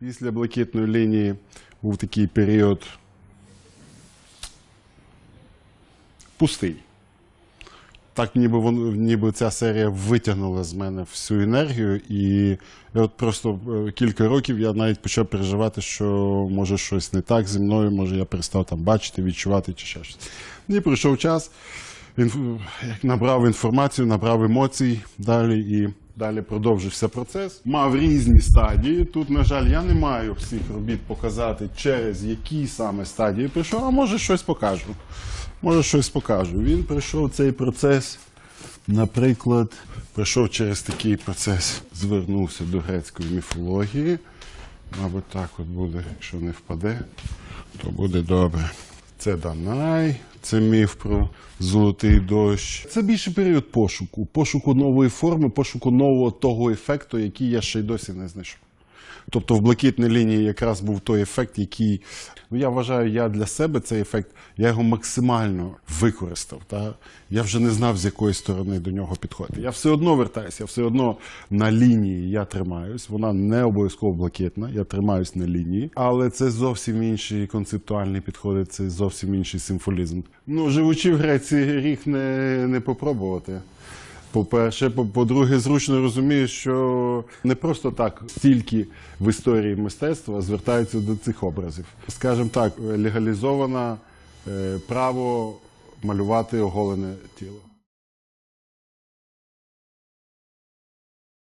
Після блакитної лінії був такий період пустий. Так, ніби вон, ніби ця серія витягнула з мене всю енергію, і от просто е, кілька років я навіть почав переживати, що може щось не так зі мною, може я перестав там бачити, відчувати чи ще щось. І пройшов час, інф- набрав інформацію, набрав емоцій далі і далі продовжився процес. Мав різні стадії. Тут, на жаль, я не маю всіх робіт показати, через які саме стадії прийшов, а може щось покажу. Може, щось покажу. Він пройшов цей процес, наприклад, пройшов через такий процес, звернувся до грецької міфології. Мабуть, так от буде, якщо не впаде, то буде добре. Це Данай, це міф про золотий дощ. Це більше період пошуку, пошуку нової форми, пошуку нового того ефекту, який я ще й досі не знайшов. Тобто в блакитній лінії якраз був той ефект, який ну я вважаю, я для себе цей ефект, я його максимально використав. Та? Я вже не знав, з якої сторони до нього підходити. Я все одно вертаюся, я все одно на лінії я тримаюсь. Вона не обов'язково блакитна, я тримаюсь на лінії, але це зовсім інші концептуальні підходи, це зовсім інший символізм. Ну, живучи в Греції, гріх не, не попробувати. По-перше, по- по-друге, зручно розуміє, що не просто так стільки в історії мистецтва звертаються до цих образів. Скажімо так, легалізовано е, право малювати оголене тіло.